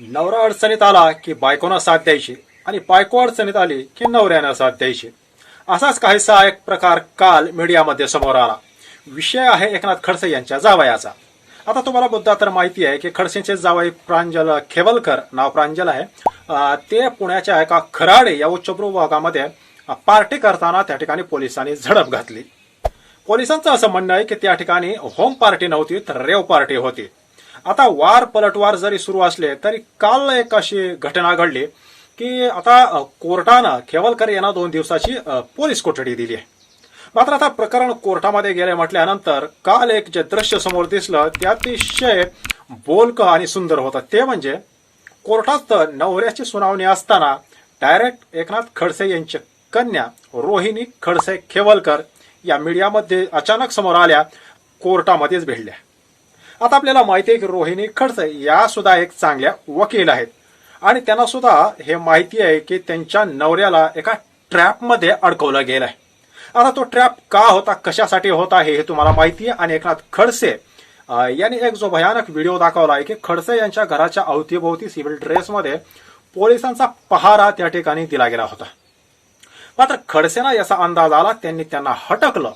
नवरा अडचणीत आला की बायकोनं साथ द्यायची आणि बायको अडचणीत आली की नवऱ्यानं साथ द्यायची. असाच काहीसा एक प्रकार काल मीडियामध्ये समोर आला. विषय आहे एकनाथ खडसे यांच्या जावयाचा. आता तुम्हाला मुद्दा तर माहिती आहे की खडसेंचे जावई प्रांजल खेवलकर नाव प्रांजल आहे ते पुण्याच्या एका खराडे या उच्चभ्रू भागामध्ये पार्टी करताना त्या ठिकाणी पोलिसांनी झडप घातली. पोलिसांचं असं म्हणणं आहे की त्या ठिकाणी होम पार्टी नव्हती तर रेव पार्टी होती. आता वार पलटवार जरी सुरू असले तरी काल एक अशी घटना घडली की आता कोर्टानं खेवलकर यांना दोन दिवसाची पोलीस कोठडी दिली आहे. मात्र आता प्रकरण कोर्टामध्ये गेले म्हटल्यानंतर काल एक जे दृश्य समोर दिसलं ते अतिशय बोलकं आणि सुंदर होतं. ते म्हणजे कोर्टात नवऱ्याची सुनावणी असताना डायरेक्ट एकनाथ खडसे यांची कन्या रोहिणी खडसे खेवलकर या मीडियामध्ये अचानक समोर आल्या कोर्टामध्येच भिडल्या आता आपल्याला माहिती आहे की रोहिणी खडसे या सुद्धा एक चांगल्या वकील आहेत. आणि त्यांना सुद्धा हे माहिती आहे की त्यांच्या नवऱ्याला एका ट्रॅपमध्ये अडकवलं गेलं आहे आता तो ट्रॅप का होता कशासाठी होता हे हे तुम्हाला माहिती आहे. आणि एकनाथ खडसे यांनी एक जो भयानक व्हिडिओ दाखवला आहे की खडसे यांच्या घराच्या अवतीभोवती सिव्हिल ड्रेसमध्ये पोलिसांचा पहारा त्या ठिकाणी दिला गेला होता. मात्र खडसेना याचा अंदाज आला त्यांनी त्यांना हटकलं.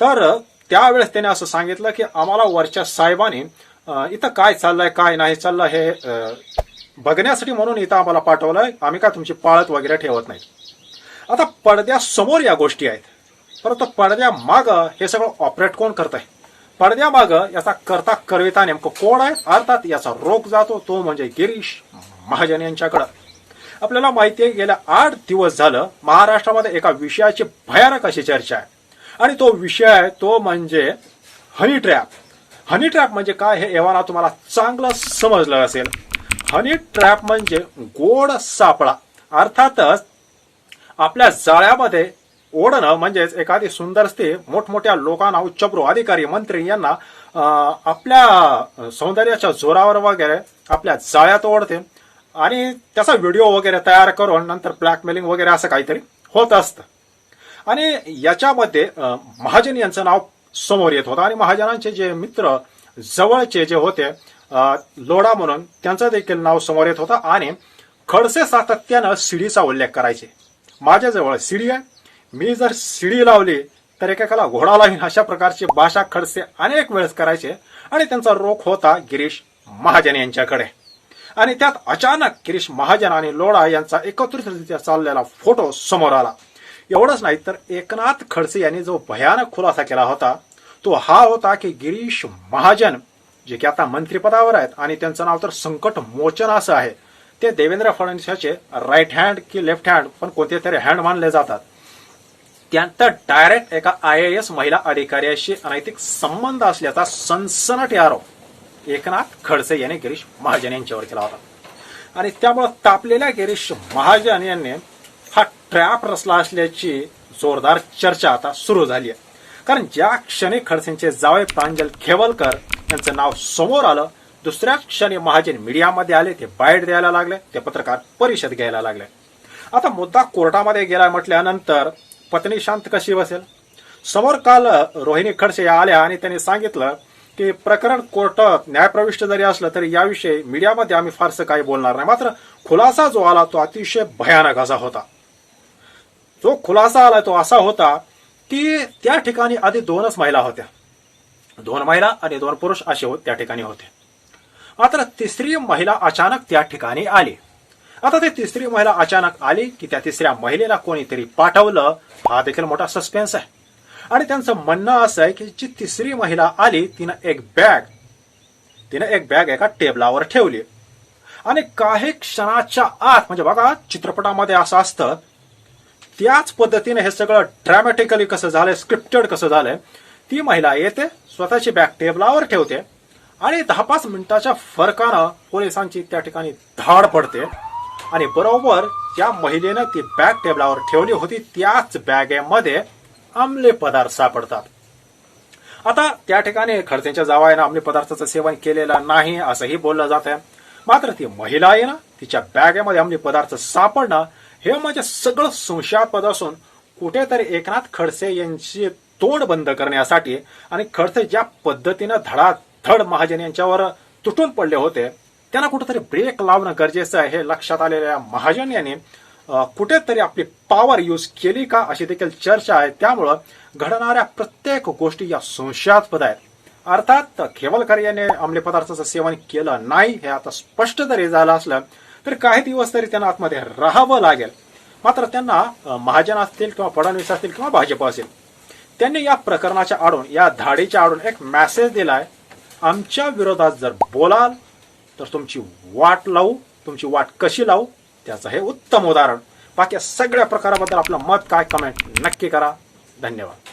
तर त्यावेळेस त्याने असं सांगितलं की आम्हाला वरच्या साहेबांनी इथं काय चाललंय काय नाही चाललं हे बघण्यासाठी म्हणून इथं आम्हाला पाठवलंय. आम्ही काय तुमची पाळत वगैरे ठेवत नाही. आता पडद्यासमोर या गोष्टी आहेत. परंतु पडद्यामागं हे सगळं ऑपरेट कोण करत आहे पडद्यामागं याचा करता करविता नेमकं कोण आहे? अर्थात याचा रोग जातो तो म्हणजे गिरीश महाजन यांच्याकडं. आपल्याला माहिती आहे गेल्या आठ दिवस झालं महाराष्ट्रामध्ये एका विषयाची भयानक अशी चर्चा आहे. आणि तो विषय आहे तो म्हणजे हनी ट्रॅप हनी ट्रॅप म्हणजे काय हे एव्हाना तुम्हाला चांगलं समजलं असेल. हनी ट्रॅप म्हणजे गोड सापळा. अर्थातच आपल्या जाळ्यामध्ये ओढणं म्हणजेच एखादी सुंदर स्त्री मोठमोठ्या लोकांना उच्चभ्रू अधिकारी मंत्री यांना आपल्या सौंदर्याच्या जोरावर वगैरे आपल्या जाळ्यात ओढते आणि त्याचा व्हिडिओ वगैरे तयार करून नंतर ब्लॅकमेलिंग वगैरे असं काहीतरी होत असतं. आणि याच्यामध्ये महाजन यांचं नाव समोर येत होतं. आणि महाजनांचे जे मित्र जवळचे जे होते लोढा म्हणून त्यांचं देखील नाव समोर येत होतं. आणि खडसे सातत्यानं शिडीचा उल्लेख करायचे. माझ्याजवळ शिडी आहे. मी जर शिडी लावली तर एकेकाला घोडा लावीन अशा प्रकारची भाषा खडसे अनेक वेळेस करायचे. आणि त्यांचा रोख होता गिरीश महाजन यांच्याकडे. आणि त्यात अचानक गिरीश महाजन आणि लोढा यांचा एकत्रितरित्या चाललेला फोटो समोर आला. एवढंच नाही तर एकनाथ खडसे यांनी जो भयानक खुलासा केला होता तो हा होता की गिरीश महाजन जे की आता मंत्रिपदावर आहेत आणि त्यांचं नाव तर संकट मोचन असं आहे ते देवेंद्र फडणवीसाचे राईट हँड की लेफ्ट हँड पण कोणते तरी हँड मानले जातात. त्यांचा डायरेक्ट एका आय ए एस महिला अधिकाऱ्याशी अनैतिक संबंध असल्याचा सनसनाटी आरोप एकनाथ खडसे यांनी गिरीश महाजन यांच्यावर केला होता. आणि त्यामुळे तापलेल्या गिरीश महाजन यांनी हा ट्रॅप रचला असल्याची जोरदार चर्चा आता सुरू झाली आहे. कारण ज्या क्षणी खडसेंचे जावे प्रांजल खेवलकर यांचं नाव समोर आलं दुसऱ्या क्षणी महाजन मीडियामध्ये आले ते बाईट द्यायला लागले ते पत्रकार परिषद घ्यायला लागले. आता मुद्दा कोर्टामध्ये गेला म्हटल्यानंतर पत्नी शांत कशी बसेल? समोर काल रोहिणी खडसे या आल्या आणि त्यांनी सांगितलं की प्रकरण कोर्टात न्यायप्रविष्ट जरी असलं तरी याविषयी मीडियामध्ये आम्ही फारसं काही बोलणार नाही. मात्र खुलासा जो आला तो अतिशय भयानक असा होता. जो खुलासा आला तो असा होता की त्या ठिकाणी आधी दोनच महिला होत्या. दोन महिला आणि दोन पुरुष असे त्या ठिकाणी होते. मात्र तिसरी महिला अचानक त्या ठिकाणी आली. आता ती तिसरी महिला अचानक आली की त्या तिसऱ्या महिलेला कोणीतरी पाठवलं. हा देखील मोठा सस्पेन्स आहे. आणि त्यांचं म्हणणं असं आहे की जी तिसरी महिला आली तिनं एक बॅग तिनं एक बॅग एका टेबलावर ठेवली. आणि काही क्षणाच्या आत म्हणजे बघा चित्रपटामध्ये असं असतं त्याच पद्धतीने हे सगळं ड्रॅमॅटिकली कसं झालंय स्क्रिप्टेड कसं झालंय ती महिला येते स्वतःची बॅग टेबलावर ठेवते आणि दहा पाच मिनिटाच्या फरकानं पोलिसांची त्या ठिकाणी धाड पडते. आणि बरोबर त्या महिलेनं ती बॅग टेबलावर ठेवली होती त्याच बॅगेमध्ये आमले पदार्थ सापडतात. आता त्या ठिकाणी खडसेंच्या जावायनं आमले पदार्थाचं सेवन केलेलं नाही असंही बोललं जात आहे मात्र ती महिला आहे ना तिच्या बॅगेमध्ये आमले पदार्थ सापडणं हे म्हणजे सगळं संशयापद असून कुठेतरी एकनाथ खडसे यांची तोंड बंद करण्यासाठी आणि खडसे ज्या पद्धतीनं धडाधड महाजन यांच्यावर तुटून पडले होते त्यांना कुठेतरी ब्रेक लावणं गरजेचं आहे हे लक्षात आलेल्या महाजन यांनी कुठेतरी आपली पॉवर यूज केली का अशी देखील चर्चा आहे. त्यामुळं घडणाऱ्या प्रत्येक गोष्टी या संशयास्पद आहेत. अर्थात खेवलकर यांनी अंमली पदार्थाचं सेवन केलं नाही हे आता स्पष्ट जरी झालं असलं तर काही दिवस तरी त्यांना आतमध्ये राहावं लागेल. मात्र त्यांना महाजन असतील किंवा फडणवीस असतील किंवा भाजप असेल त्यांनी या प्रकरणाच्या आडून या धाडीच्या आडून एक मेसेज दिलाय आमच्या विरोधात जर बोलाल तर तुमची वाट लावू तुमची वाट कशी लावू? त्याचं हे उत्तम उदाहरण. बाकी या सगळ्या प्रकाराबद्दल आपलं मत काय कमेंट नक्की करा. धन्यवाद.